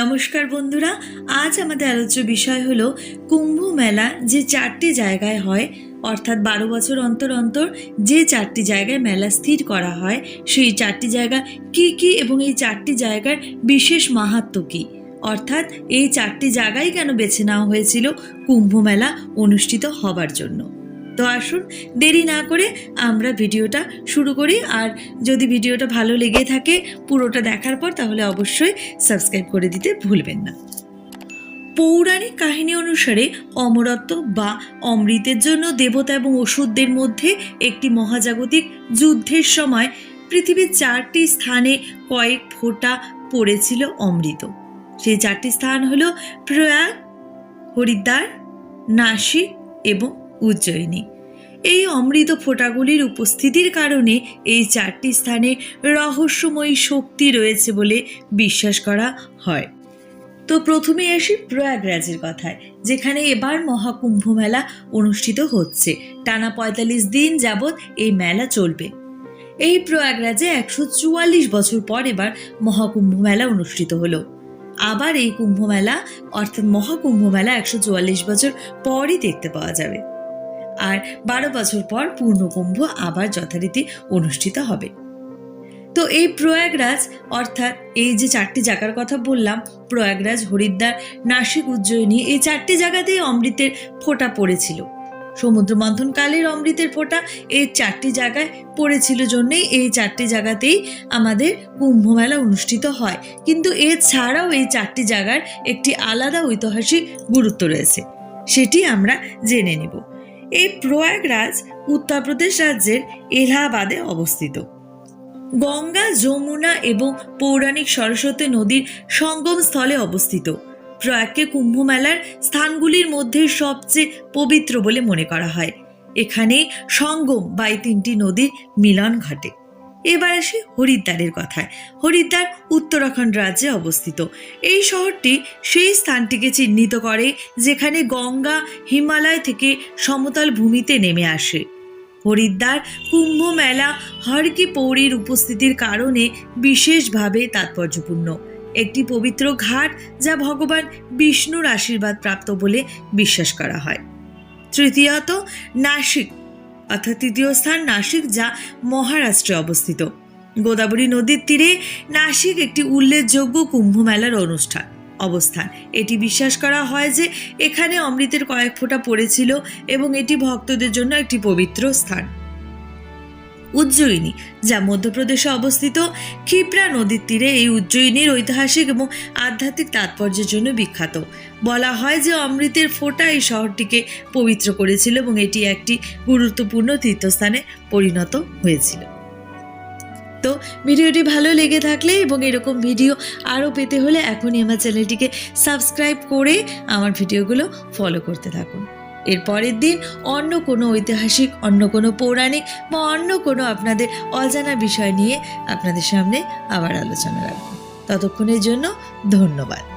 নমস্কার বন্ধুরা, আজ আমাদের আলোচ্য বিষয় হলো কুম্ভ মেলা যে চারটি জায়গায় হয়, অর্থাৎ বারো বছর অন্তর অন্তর যে চারটি জায়গায় মেলা স্থির করা হয়, সেই চারটি জায়গা কি কি এবং এই চারটি জায়গার বিশেষ মাহাত্ম কী? অর্থাৎ এই চারটি জায়গায় কেন বেছে নেওয়া হয়েছিল কুম্ভ মেলা অনুষ্ঠিত হবার জন্য? তো আসুন, দেরি না করে আমরা ভিডিওটা শুরু করি। আর যদি ভিডিওটা ভালো লেগে থাকে পুরোটা দেখার পর, তাহলে অবশ্যই সাবস্ক্রাইব করে দিতে ভুলবেন না। পৌরাণিক কাহিনী অনুসারে অমরত্ব বা অমৃতের জন্য দেবতা এবং ওষুধদের মধ্যে একটি মহাজাগতিক যুদ্ধের সময় পৃথিবীর চারটি স্থানে কয়েক ফোঁটা পড়েছিল অমৃত। সেই চারটি স্থান হলো প্রয়াগ, হরিদ্বার, নাসিক এবং উজ্জয়িনী। এই অমৃত ফোঁটাগুলির উপস্থিতির কারণে এই চারটি স্থানে রহস্যময়ী শক্তি রয়েছে বলে বিশ্বাস করা হয়। তো প্রথমে আসি প্রয়াগরাজের কথায়, যেখানে এবার মহাকুম্ভ মেলা অনুষ্ঠিত হচ্ছে। টানা পঁয়তাল্লিশ দিন যাবৎ এই মেলা চলবে। এই প্রয়াগরাজে একশো চুয়াল্লিশ বছর পর এবার মহাকুম্ভ মেলা অনুষ্ঠিত হলো। আবার এই কুম্ভ মেলা, অর্থাৎ মহাকুম্ভ মেলা একশো চুয়াল্লিশ বছর পরই দেখতে পাওয়া যাবে। আর বারো বছর পর পূর্ণকুম্ভ আবার যথারীতি অনুষ্ঠিত হবে। তো এই প্রয়াগরাজ, অর্থাৎ এই যে চারটি জায়গার কথা বললাম, প্রয়াগরাজ, হরিদ্বার, নাসিক উজ্জয়িনী, এই চারটি জায়গাতেই অমৃতের ফোঁটা পড়েছিল। সমুদ্র মন্থনকালের অমৃতের ফোঁটা এই চারটি জায়গায় পড়েছিল জন্যেই এই চারটি জায়গাতেই আমাদের কুম্ভমেলা অনুষ্ঠিত হয়। কিন্তু এছাড়াও এই চারটি জায়গার একটি আলাদা ঐতিহাসিক গুরুত্ব রয়েছে, সেটি আমরা জেনে নেব। এই প্রয়াগরাজ উত্তরপ্রদেশ রাজ্যের এলাহাবাদে অবস্থিত। গঙ্গা, যমুনা এবং পৌরাণিক সরস্বতী নদীর সঙ্গম স্থলে অবস্থিত। প্রয়াগকে কুম্ভ মেলার স্থানগুলির মধ্যে সবচেয়ে পবিত্র বলে মনে করা হয়। এখানে সঙ্গম বা তিনটি নদীর মিলন ঘটে। এবার আসি হরিদ্বারের কথায়। হরিদ্বার উত্তরাখণ্ড রাজ্যে অবস্থিত। এই শহরটি সেই স্থানটিকে চিহ্নিত করে যেখানে গঙ্গা হিমালয় থেকে সমতল ভূমিতে নেমে আসে। হরিদ্বার কুম্ভ মেলা হর কি পৌরীর উপস্থিতির কারণে বিশেষভাবে তাৎপর্যপূর্ণ। একটি পবিত্র ঘাট যা ভগবান বিষ্ণুর আশীর্বাদ প্রাপ্ত বলে বিশ্বাস করা হয়। তৃতীয়ত, নাসিক অর্থাৎ তৃতীয় স্থান নাসিক, যা মহারাষ্ট্রে অবস্থিত। গোদাবরী নদীর তীরে নাসিক একটি উল্লেখযোগ্য কুম্ভ মেলার অনুষ্ঠান, অবস্থান। এটি বিশ্বাস করা হয় যে এখানে অমৃতের কয়েক ফোঁটা পড়েছিল এবং এটি ভক্তদের জন্য একটি পবিত্র স্থান। উজ্জয়িনী, যা মধ্যপ্রদেশে অবস্থিত ক্ষিপ্রা নদীর তীরে এই উজ্জয়িনীর ঐতিহাসিক এবং আধ্যাত্মিক তাৎপর্যের জন্য বিখ্যাত। বলা হয় যে অমৃতের ফোঁটা এই শহরটিকে পবিত্র করেছিল এবং এটি একটি গুরুত্বপূর্ণ তীর্থস্থানে পরিণত হয়েছিল। তো ভিডিওটি ভালো লেগে থাকলে এবং এরকম ভিডিও আরও পেতে হলে এখনই আমার চ্যানেলটিকে সাবস্ক্রাইব করে আমার ভিডিওগুলো ফলো করতে থাকুন। এর পরের দিন অন্য কোনো ঐতিহাসিক, অন্য কোনো পৌরাণিক বা অন্য কোনো আপনাদের অজানা বিষয় নিয়ে আপনাদের সামনে আবার আলোচনা রাখব। ততক্ষণের জন্য ধন্যবাদ।